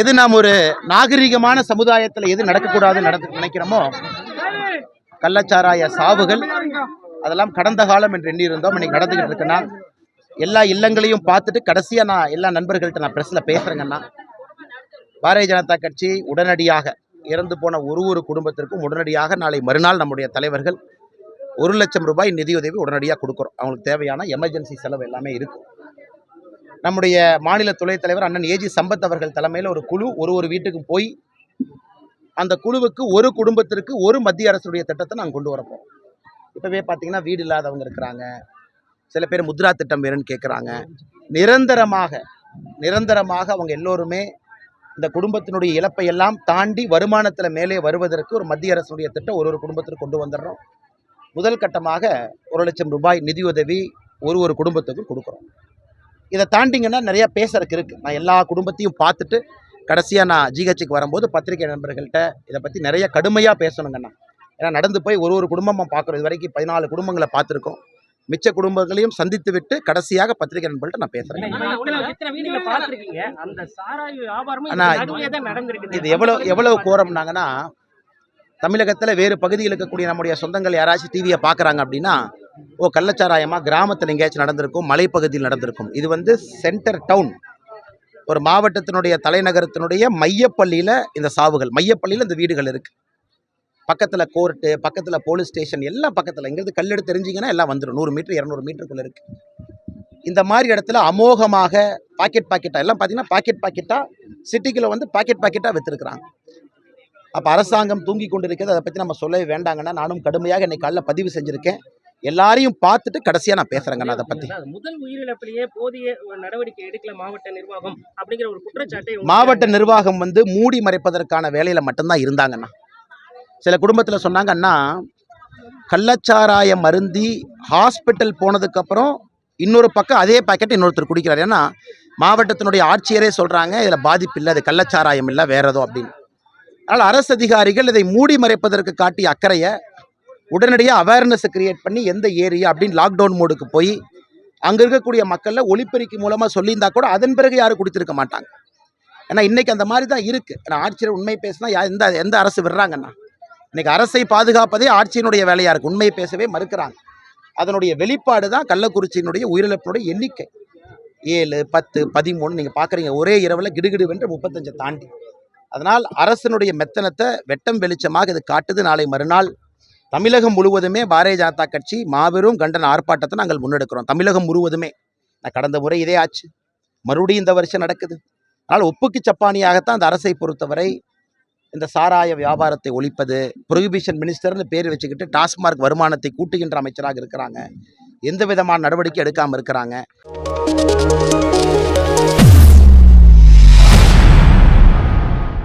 எது நாம் ஒரு நாகரிகமான சமுதாயத்தில் எது நடக்கக்கூடாதுன்னு நடந்து நினைக்கிறோமோ? கள்ளச்சாராய சாவுகள். அதெல்லாம் கடந்த காலம் என்று எண்ணியிருந்தோம். இன்னைக்கு நடந்துகிட்டு இருக்கேன்னா எல்லா இல்லங்களையும் பார்த்துட்டு கடைசியாக நான் எல்லா நண்பர்கள்ட்ட நான் ப்ரெஸ்ஸில் பேசுகிறேங்கன்னா பாரதிய ஜனதா கட்சி உடனடியாக இறந்து போன ஒரு ஒரு குடும்பத்திற்கும் உடனடியாக நாளை மறுநாள் நம்முடைய தலைவர்கள் ஒரு லட்சம் ரூபாய் நிதியுதவி உடனடியாக கொடுக்குறோம். அவங்களுக்கு தேவையான எமர்ஜென்சி செலவு எல்லாமே இருக்கும் நம்முடைய மாநில துணைத் தலைவர் அண்ணன் ஏஜி சம்பத் அவர்கள் தலைமையில் ஒரு குழு ஒரு ஒரு வீட்டுக்கும் போய் அந்த குழுவுக்கு ஒரு குடும்பத்திற்கு ஒரு மத்திய அரசுடைய திட்டத்தை நாங்கள் கொண்டு வரப்போம் இப்போவே பார்த்தீங்கன்னா வீடு இல்லாதவங்க இருக்கிறாங்க. சில பேர் முத்ரா திட்டம் வேணும்னு கேட்குறாங்க நிரந்தரமாக நிரந்தரமாக அவங்க எல்லோருமே இந்த குடும்பத்தினுடைய இழப்பை எல்லாம் தாண்டி வருமானத்தில் மேலே வருவதற்கு ஒரு மத்திய அரசுடைய திட்டம் ஒரு ஒரு குடும்பத்திற்கு கொண்டு வந்துடுறோம். முதல் கட்டமாக ஒரு லட்சம் ரூபாய் நிதியுதவி ஒரு ஒரு குடும்பத்துக்கும் கொடுக்குறோம். இதை தாண்டிங்கன்னா நிறைய பேசுறதுக்கு இருக்குது நான் எல்லா குடும்பத்தையும் பார்த்துட்டு கடைசியாக நான் ஜிஹெச்சுக்கு வரும்போது பத்திரிகை நண்பர்கள்ட்ட இதை பற்றி நிறைய கடுமையாக பேசணுங்கண்ணா ஏன்னா நடந்து போய் ஒரு ஒரு குடும்பமாக பார்க்குறோம். இது வரைக்கும் பதினாலு குடும்பங்களை பார்த்துருக்கோம். மிச்ச குடும்பங்களையும் சந்தித்து விட்டு கடைசியாக பத்திரிகை நண்பர்கள்ட்ட நான் பேசுகிறேன். இது எவ்வளோ எவ்வளவு கோரம்னாங்கன்னா தமிழகத்தில் வேறு பகுதியில் இருக்கக்கூடிய நம்முடைய சொந்தங்கள் யாராச்சும் டிவியை பார்க்குறாங்க அப்படின்னா ஓ கள்ளச்சாராயமாக கிராமத்தில் எங்கேயாச்சும் நடந்திருக்கும் மலைப்பகுதியில் நடந்திருக்கும். இது வந்து சென்டர் டவுன் ஒரு மாவட்டத்தினுடைய தலைநகரத்தினுடைய மையப்பள்ளியில் இந்த சாவுகள் மையப்பள்ளியில் இந்த வீடுகள் இருக்குது பக்கத்தில் கோர்ட்டு பக்கத்தில் போலீஸ் ஸ்டேஷன் எல்லாம் பக்கத்தில். இங்கேருந்து கல்லெடுத்து தெரிஞ்சிங்கன்னா எல்லாம் வந்துடும் நூறு மீட்டர் இரநூறு மீட்டருக்குள்ளே இருக்குது இந்த மாதிரி இடத்துல அமோகமாக பாக்கெட் பாக்கெட்டாக எல்லாம் பார்த்தீங்கன்னா பாக்கெட் பாக்கெட்டாக சிட்டிக்குள்ள வந்து பாக்கெட் பாக்கெட்டாக விற்றுருக்குறாங்க அப்போ அரசாங்கம் தூங்கி கொண்டு இருக்கிறது அதை பற்றி நம்ம சொல்லவே வேண்டாங்கன்னா நானும் கடுமையாக இன்னைக்கு காலைல பதிவு செஞ்சுருக்கேன். எல்லாரையும் பார்த்துட்டு கடைசியாக நான் பேசுகிறேங்கண்ணா அதை பற்றி முதல் உயிரிழப்பிலேயே போதிய நடவடிக்கை எடுக்கல மாவட்ட நிர்வாகம் அப்படிங்கிற ஒரு குற்றச்சாட்டை மாவட்ட நிர்வாகம் வந்து மூடி மறைப்பதற்கான வேலையில் மட்டும்தான் இருந்தாங்கண்ணா. சில குடும்பத்தில் சொன்னாங்க அண்ணா கள்ளச்சாராயம் மருந்தி ஹாஸ்பிட்டல் போனதுக்கப்புறம் இன்னொரு பக்கம் அதே பாக்கெட் இன்னொருத்தர் குடிக்கிறார். ஏன்னா மாவட்டத்தினுடைய ஆட்சியரே சொல்கிறாங்க இதில் பாதிப்பு இல்லை அது கள்ளச்சாராயம் இல்லை வேற ஏதோ அப்படின்னு. அதனால் அரசு அதிகாரிகள் இதை மூடி மறைப்பதற்கு காட்டிய அக்கறையை உடனடியாக அவேர்னஸை கிரியேட் பண்ணி எந்த ஏரியா அப்படின்னு லாக்டவுன் மோடுக்கு போய் அங்கே இருக்கக்கூடிய மக்களில் ஒளிப்பெருக்கி மூலமாக சொல்லியிருந்தா கூட அதன் பிறகு யாரும் கொடுத்துருக்க மாட்டாங்க. ஏன்னா இன்றைக்கி அந்த மாதிரி தான் இருக்குது ஏன்னா ஆட்சியர் உண்மை பேசினா எந்த எந்த அரசு விடுறாங்கண்ணா இன்றைக்கி அரசை பாதுகாப்பதே ஆட்சியினுடைய வேலையாக இருக்குது உண்மையை பேசவே மறுக்கிறாங்க. அதனுடைய வெளிப்பாடு தான் கள்ளக்குறிச்சியினுடைய உயிரிழப்பினுடைய எண்ணிக்கை. ஏழு பத்து பதிமூணு நீங்கள் பார்க்குறீங்க ஒரே இரவில் கிடுகிடு வென்று முப்பத்தஞ்சை தாண்டி. அதனால் அரசனுடைய மெத்தனத்தை வெட்டம் வெளிச்சமாக இது காட்டுது. நாளை மறுநாள் தமிழகம் முழுவதுமே பாரதிய ஜனதா கட்சி மாபெரும் கண்டன ஆர்ப்பாட்டத்தை நாங்கள் முன்னெடுக்கிறோம். தமிழகம் முழுவதுமே. நான் கடந்த முறை இதே ஆச்சு. மறுபடியும் இந்த வருஷம் நடக்குது. அதனால் ஒப்புக்கு சப்பானியாகத்தான் அந்த அரசை பொறுத்தவரை இந்த சாராய வியாபாரத்தை ஒழிப்பது ப்ரொஹிபிஷன் மினிஸ்டர்னு பேர் வச்சுக்கிட்டு டாஸ்மார்க் வருமானத்தை கூட்டுகின்ற அமைச்சராக இருக்கிறாங்க. எந்த விதமான நடவடிக்கை எடுக்காமல் இருக்கிறாங்க.